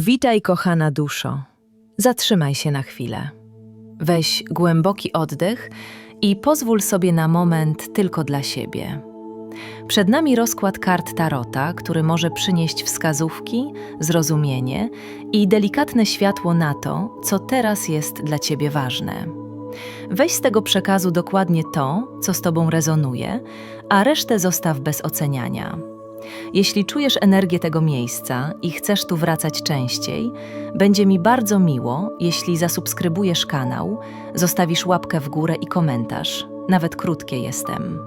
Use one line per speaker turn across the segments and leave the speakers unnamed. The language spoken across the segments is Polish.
Witaj, kochana duszo. Zatrzymaj się na chwilę. Weź głęboki oddech i pozwól sobie na moment tylko dla siebie. Przed nami rozkład kart Tarota, który może przynieść wskazówki, zrozumienie i delikatne światło na to, co teraz jest dla ciebie ważne. Weź z tego przekazu dokładnie to, co z tobą rezonuje, a resztę zostaw bez oceniania. Jeśli czujesz energię tego miejsca i chcesz tu wracać częściej, będzie mi bardzo miło, jeśli zasubskrybujesz kanał, zostawisz łapkę w górę i komentarz, nawet krótkie jestem.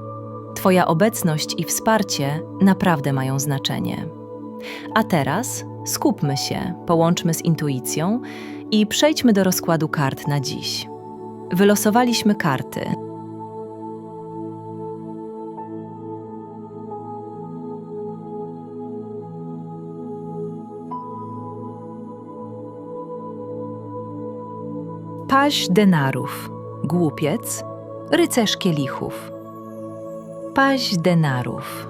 Twoja obecność i wsparcie naprawdę mają znaczenie. A teraz skupmy się, połączmy z intuicją i przejdźmy do rozkładu kart na dziś. Wylosowaliśmy karty. Paź denarów, głupiec, rycerz kielichów. Paź denarów.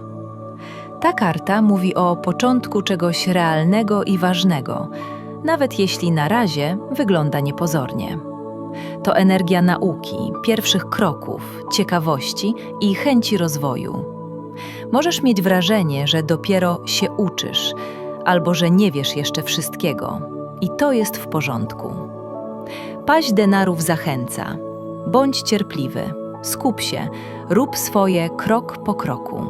Ta karta mówi o początku czegoś realnego i ważnego, nawet jeśli na razie wygląda niepozornie. To energia nauki, pierwszych kroków, ciekawości i chęci rozwoju. Możesz mieć wrażenie, że dopiero się uczysz, albo że nie wiesz jeszcze wszystkiego, i to jest w porządku. Paź denarów zachęca. Bądź cierpliwy, skup się, rób swoje krok po kroku.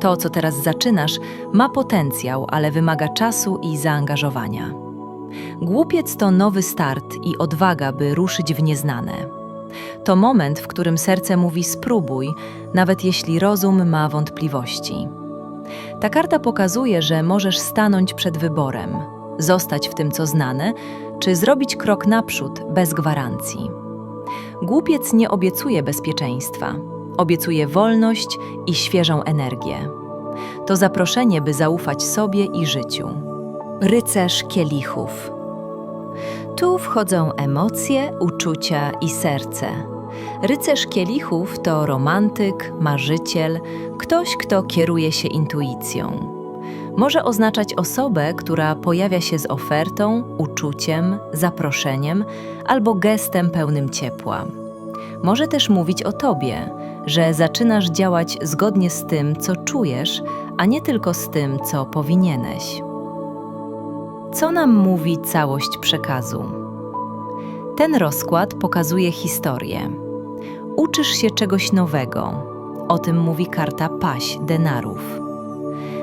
To, co teraz zaczynasz, ma potencjał, ale wymaga czasu i zaangażowania. Głupiec to nowy start i odwaga, by ruszyć w nieznane. To moment, w którym serce mówi spróbuj, nawet jeśli rozum ma wątpliwości. Ta karta pokazuje, że możesz stanąć przed wyborem, zostać w tym, co znane, czy zrobić krok naprzód bez gwarancji. Głupiec nie obiecuje bezpieczeństwa, obiecuje wolność i świeżą energię. To zaproszenie, by zaufać sobie i życiu. Rycerz kielichów. Tu wchodzą emocje, uczucia i serce. Rycerz kielichów to romantyk, marzyciel, ktoś, kto kieruje się intuicją. Może oznaczać osobę, która pojawia się z ofertą, uczuciem, zaproszeniem albo gestem pełnym ciepła. Może też mówić o tobie, że zaczynasz działać zgodnie z tym, co czujesz, a nie tylko z tym, co powinieneś. Co nam mówi całość przekazu? Ten rozkład pokazuje historię. Uczysz się czegoś nowego. O tym mówi karta paś denarów.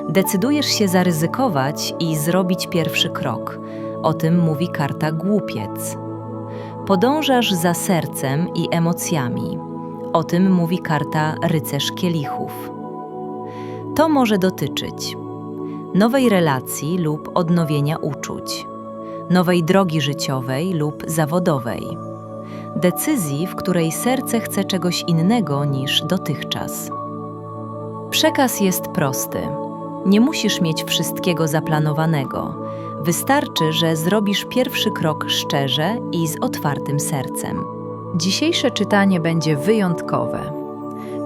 Decydujesz się zaryzykować i zrobić pierwszy krok. O tym mówi karta głupiec. Podążasz za sercem i emocjami. O tym mówi karta rycerz kielichów. To może dotyczyć nowej relacji lub odnowienia uczuć, nowej drogi życiowej lub zawodowej, decyzji, w której serce chce czegoś innego niż dotychczas. Przekaz jest prosty. Nie musisz mieć wszystkiego zaplanowanego. Wystarczy, że zrobisz pierwszy krok szczerze i z otwartym sercem. Dzisiejsze czytanie będzie wyjątkowe.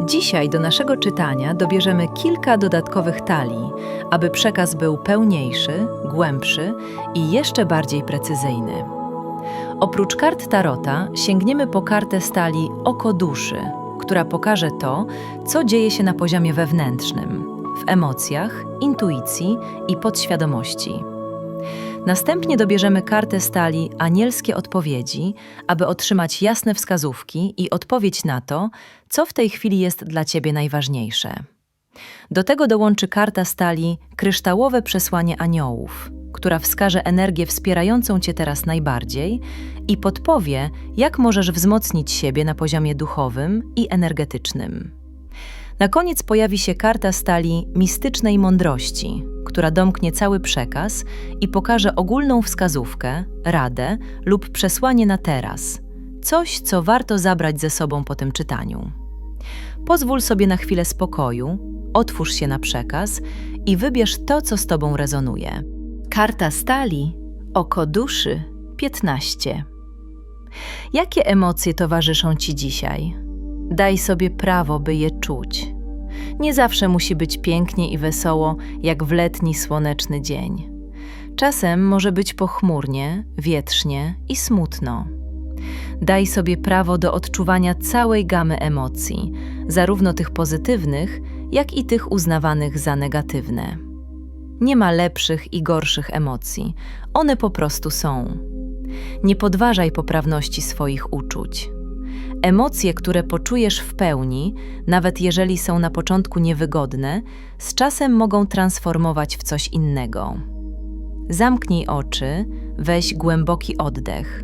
Dzisiaj do naszego czytania dobierzemy kilka dodatkowych talii, aby przekaz był pełniejszy, głębszy i jeszcze bardziej precyzyjny. Oprócz kart Tarota sięgniemy po kartę stali Oko Duszy, która pokaże to, co dzieje się na poziomie wewnętrznym, w emocjach, intuicji i podświadomości. Następnie dobierzemy kartę stali Anielskie Odpowiedzi, aby otrzymać jasne wskazówki i odpowiedź na to, co w tej chwili jest dla Ciebie najważniejsze. Do tego dołączy karta stali Kryształowe Przesłanie Aniołów, która wskaże energię wspierającą Cię teraz najbardziej i podpowie, jak możesz wzmocnić siebie na poziomie duchowym i energetycznym. Na koniec pojawi się karta stali mistycznej mądrości, która domknie cały przekaz i pokaże ogólną wskazówkę, radę lub przesłanie na teraz, coś, co warto zabrać ze sobą po tym czytaniu. Pozwól sobie na chwilę spokoju, otwórz się na przekaz i wybierz to, co z Tobą rezonuje. Karta stali, oko duszy 15. Jakie emocje towarzyszą Ci dzisiaj? Daj sobie prawo, by je czuć. Nie zawsze musi być pięknie i wesoło, jak w letni, słoneczny dzień. Czasem może być pochmurnie, wietrznie i smutno. Daj sobie prawo do odczuwania całej gamy emocji, zarówno tych pozytywnych, jak i tych uznawanych za negatywne. Nie ma lepszych i gorszych emocji, one po prostu są. Nie podważaj poprawności swoich uczuć. Emocje, które poczujesz w pełni, nawet jeżeli są na początku niewygodne, z czasem mogą transformować w coś innego. Zamknij oczy, weź głęboki oddech.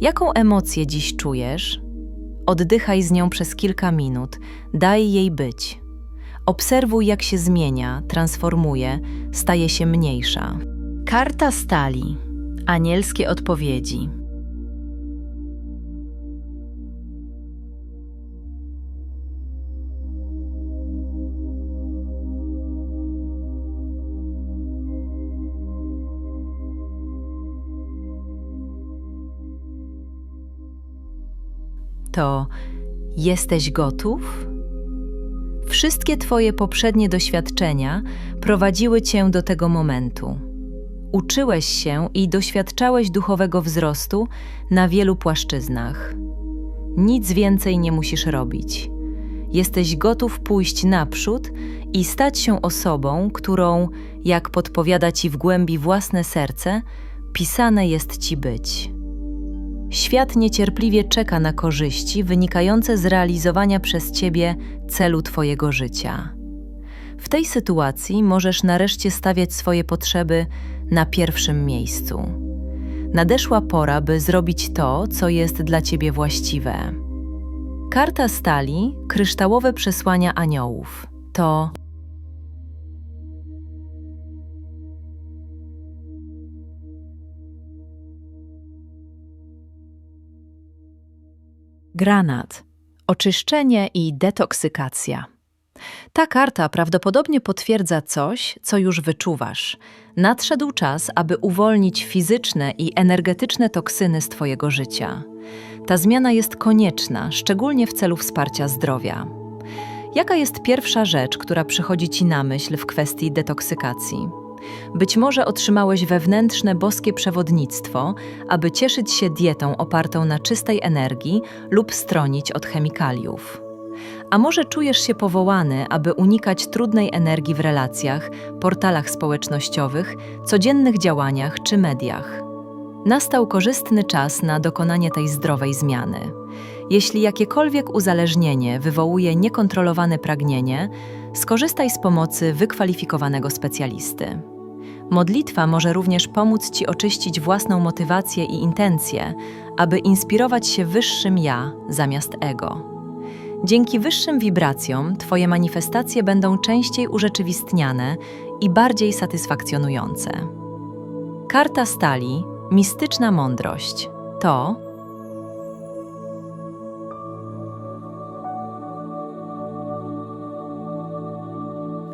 Jaką emocję dziś czujesz? Oddychaj z nią przez kilka minut, daj jej być. Obserwuj, jak się zmienia, transformuje, staje się mniejsza. Karta stali. Anielskie odpowiedzi. To jesteś gotów? Wszystkie Twoje poprzednie doświadczenia prowadziły Cię do tego momentu. Uczyłeś się i doświadczałeś duchowego wzrostu na wielu płaszczyznach. Nic więcej nie musisz robić. Jesteś gotów pójść naprzód i stać się osobą, którą, jak podpowiada ci w głębi własne serce, pisane jest ci być. Świat niecierpliwie czeka na korzyści wynikające z realizowania przez ciebie celu Twojego życia. W tej sytuacji możesz nareszcie stawiać swoje potrzeby na pierwszym miejscu. Nadeszła pora, by zrobić to, co jest dla ciebie właściwe. Karta stali, kryształowe przesłania aniołów to Granat, oczyszczenie i detoksykacja. Ta karta prawdopodobnie potwierdza coś, co już wyczuwasz. Nadszedł czas, aby uwolnić fizyczne i energetyczne toksyny z Twojego życia. Ta zmiana jest konieczna, szczególnie w celu wsparcia zdrowia. Jaka jest pierwsza rzecz, która przychodzi Ci na myśl w kwestii detoksykacji? Być może otrzymałeś wewnętrzne boskie przewodnictwo, aby cieszyć się dietą opartą na czystej energii lub stronić od chemikaliów. A może czujesz się powołany, aby unikać trudnej energii w relacjach, portalach społecznościowych, codziennych działaniach czy mediach? Nastał korzystny czas na dokonanie tej zdrowej zmiany. Jeśli jakiekolwiek uzależnienie wywołuje niekontrolowane pragnienie, skorzystaj z pomocy wykwalifikowanego specjalisty. Modlitwa może również pomóc Ci oczyścić własną motywację i intencje, aby inspirować się wyższym ja zamiast ego. Dzięki wyższym wibracjom Twoje manifestacje będą częściej urzeczywistniane i bardziej satysfakcjonujące. Karta stali, mistyczna mądrość to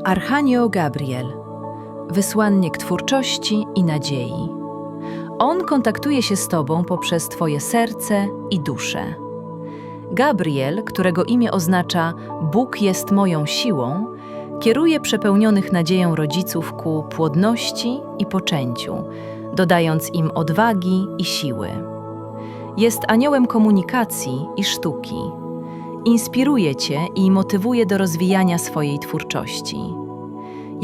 Archanioł Gabriel, wysłannik twórczości i nadziei. On kontaktuje się z Tobą poprzez Twoje serce i duszę. Gabriel, którego imię oznacza Bóg jest moją siłą, kieruje przepełnionych nadzieją rodziców ku płodności i poczęciu, dodając im odwagi i siły. Jest aniołem komunikacji i sztuki. Inspiruje Cię i motywuje do rozwijania swojej twórczości.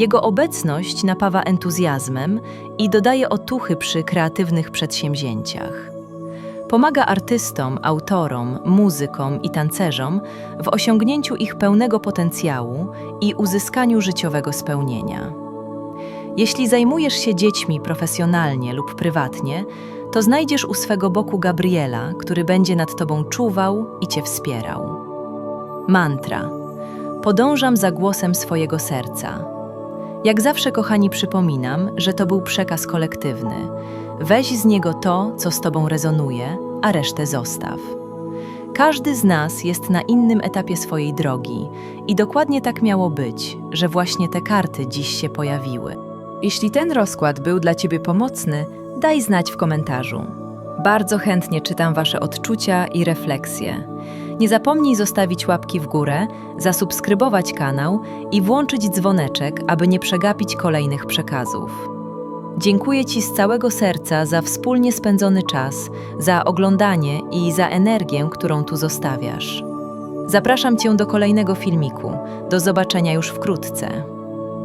Jego obecność napawa entuzjazmem i dodaje otuchy przy kreatywnych przedsięwzięciach. Pomaga artystom, autorom, muzykom i tancerzom w osiągnięciu ich pełnego potencjału i uzyskaniu życiowego spełnienia. Jeśli zajmujesz się dziećmi profesjonalnie lub prywatnie, to znajdziesz u swego boku Gabriela, który będzie nad tobą czuwał i cię wspierał. Mantra. Podążam za głosem swojego serca. Jak zawsze, kochani, przypominam, że to był przekaz kolektywny. Weź z niego to, co z tobą rezonuje, a resztę zostaw. Każdy z nas jest na innym etapie swojej drogi i dokładnie tak miało być, że właśnie te karty dziś się pojawiły. Jeśli ten rozkład był dla Ciebie pomocny, daj znać w komentarzu. Bardzo chętnie czytam Wasze odczucia i refleksje. Nie zapomnij zostawić łapki w górę, zasubskrybować kanał i włączyć dzwoneczek, aby nie przegapić kolejnych przekazów. Dziękuję Ci z całego serca za wspólnie spędzony czas, za oglądanie i za energię, którą tu zostawiasz. Zapraszam Cię do kolejnego filmiku. Do zobaczenia już wkrótce.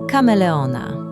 Kameleona.